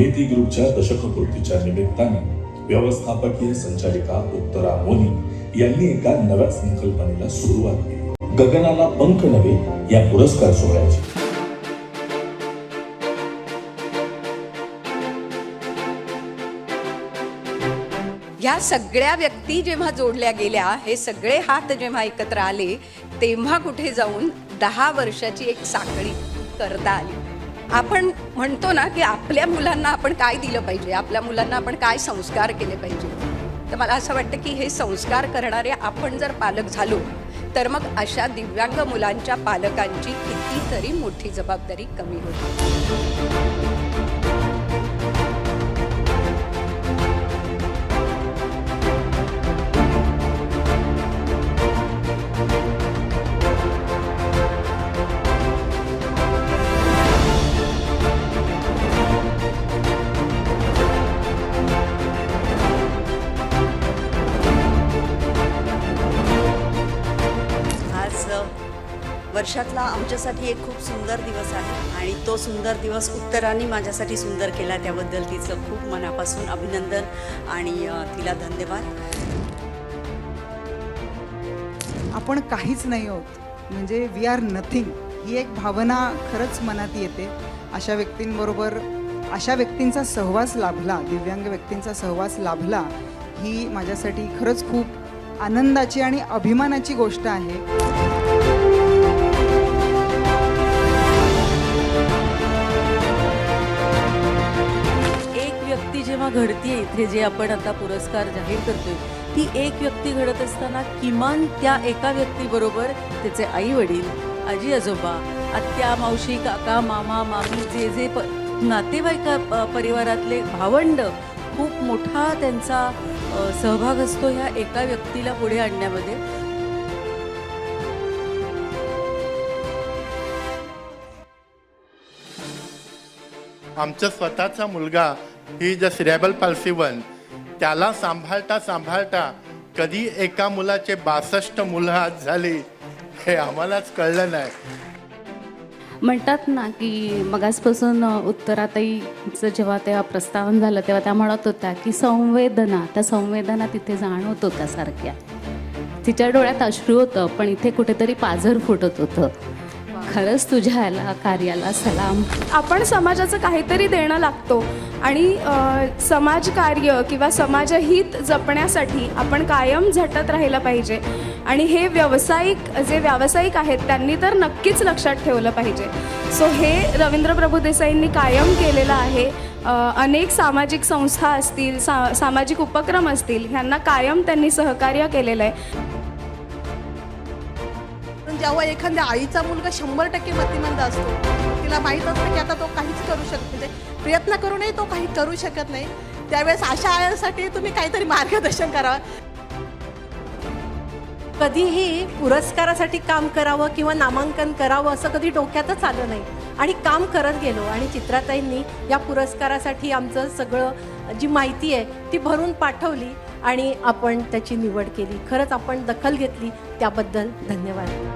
मेथी ग्रुपच्या दशकपूर्तीच्या निमित्ताने व्यवस्थापकीय संचालिका उत्तरा मोनी यांनी एका नव्या संकल्पनेला सुरुवात केली. गगनाला पंख नवे या पुरस्कार सोहळ्याची. ह्या सगळ्या व्यक्ती जेव्हा जोडल्या गेल्या हे सगळे हात जेव्हा एकत्र आले तेव्हा कुठे जाऊन दहा वर्षाची एक साखळी करता आली. आपण म्हणतो ना की आपल्या मुलांना आपण काय दिलं पाहिजे? आपल्या मुलांना आपण काय संस्कार केले पाहिजे? तर मला असं वाटतं की हे संस्कार करणारे आपण जर पालक झालो तर मग अशा दिव्यांग मुलांच्या पालकांची कितीतरी मोठी जबाबदारी कमी होते. वर्षातला आमच्यासाठी एक खूप सुंदर दिवस आहे आणि तो सुंदर दिवस उत्तरांनी माझ्यासाठी सुंदर केला त्याबद्दल तिचं खूप मनापासून अभिनंदन आणि तिला धन्यवाद. आपण काहीच नाही आहोत. म्हणजे वी आर नथिंग ही एक भावना खरंच मनात येते. अशा व्यक्तींबरोबर अशा व्यक्तींचा सहवास लाभला दिव्यांग व्यक्तींचा सहवास लाभला ही माझ्यासाठी खरंच खूप आनंदाची आणि अभिमानाची गोष्ट आहे. जेव्हा घडतीये इथे जे आपण आता पुरस्कार जाहीर करतोय ती एक व्यक्ती घडत असताना किमान त्या एका व्यक्तीबरोबर त्याचे आई वडील आजी आजोबा आत्या मावशी काका मामा मामी जे जे प नातेवाईका परिवारातले भावंड खूप मोठा त्यांचा सहभाग असतो ह्या एका व्यक्तीला पुढे आणण्यामध्ये. आमचा स्वतःचा मुलगा ही ज सिरेबल पाल्सी त्याला सांभाळता सांभाळता कधी एका मुलाचे बासष्ट मुलं आज झाली हे आम्हालाच कळलं नाही. म्हणतात ना की मगासपासून उत्तराताईचं जेव्हा तेव्हा प्रस्तावन झालं तेव्हा त्या म्हणत होत्या की संवेदना त्या संवेदना तिथे जाणवत होत्या सारख्या. तिच्या डोळ्यात अश्रू होतं पण इथे कुठेतरी पाझर फुटत होतं. खरंच तुझ्या याला कार्याला सलाम. आपण समाजाचं काहीतरी देणं लागतो आणि समाजकार्य किंवा समाजहित जपण्यासाठी आपण कायम झटत राहिलं पाहिजे. आणि हे व्यावसायिक जे व्यावसायिक आहेत त्यांनी तर नक्कीच लक्षात ठेवलं पाहिजे. सो हे रवींद्र प्रभू देसाईंनी कायम केलेलं आहे. अनेक सामाजिक संस्था असतील सा सामाजिक उपक्रम असतील ह्यांना कायम त्यांनी सहकार्य केलेलं आहे. जेव्हा एखाद्या आईचा मुलगा शंभर टक्के मतिमंद असतो तिला माहीत असतं की आता तो काहीच करू शकत म्हणजे प्रयत्न करूनही तो काही करू शकत नाही. त्यावेळेस अशा आयांसाठी तुम्ही काहीतरी मार्गदर्शन करावं. कधीही पुरस्कारासाठी काम करावं किंवा नामांकन करावं असं कधी डोक्यातच आलं नाही. आणि काम करत गेलो आणि चित्राताईंनी या पुरस्कारासाठी आमचं सगळं जी माहिती आहे ती भरून पाठवली आणि आपण त्याची निवड केली. खरंच आपण दखल घेतली. त्याबद्दल धन्यवाद.